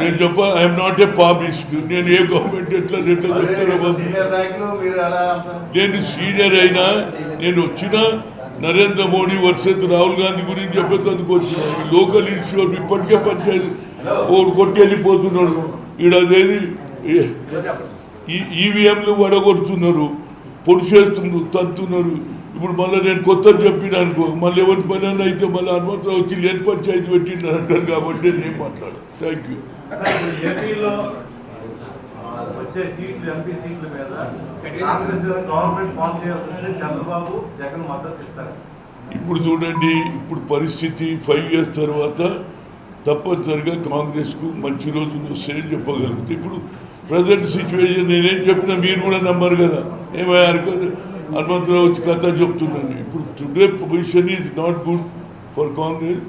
నేను చెప్ప I'm not a పాపిస్ట్ నేను ఏ గవర్నమెంట్ ఎట్లా ఎట్లా అంటారు? నేను సీనియర్ అయినా నేను వచ్చిన నరేంద్ర మోడీ వర్సెస్ రాహుల్ గాంధీ గురించి చెప్పేందుకు వచ్చిన. ఈ లోకల్ ఇన్స్యూర్ ఇప్పటికే పంచాయతీ ఓడు కొట్టి వెళ్ళిపోతున్నాడు ఈడదేది ఈ ఈవీఎంలు వడగొడుతున్నారు. పొడి చేస్తున్నారు తంతున్నారు. ఇప్పుడు మళ్ళీ నేను కొత్త చెప్పిన అనుకో మళ్ళీ ఎవరి పని అన్న అయితే మళ్ళీ హనుమంతరావు వచ్చి లేని పంచాయతీ పెట్టిండు అంటారు కాబట్టి నేను ఏం మాట్లాడు థ్యాంక్ యూ వచ్చే సీట్లు ఎంపీ సీట్ల మీద కాంగ్రెస్ గవర్నమెంట్ ఫామ్ చంద్రబాబు జగన్ మద్దతు ఇస్తారు. ఇప్పుడు చూడండి ఇప్పుడు పరిస్థితి ఫైవ్ ఇయర్స్ తర్వాత తప్పనిసరిగా కాంగ్రెస్కు మంచి రోజులు వస్తాయని చెప్పగలుగుతాయి ఇప్పుడు ప్రజెంట్ సిచ్యువేషన్ నేనేం చెప్పినా మీరు కూడా నమ్మరు కదా. ఏమయ్యారు కదా హనుమంతరావు వచ్చి కథ చెప్తున్నాను. ఇప్పుడు today position is not good for Congress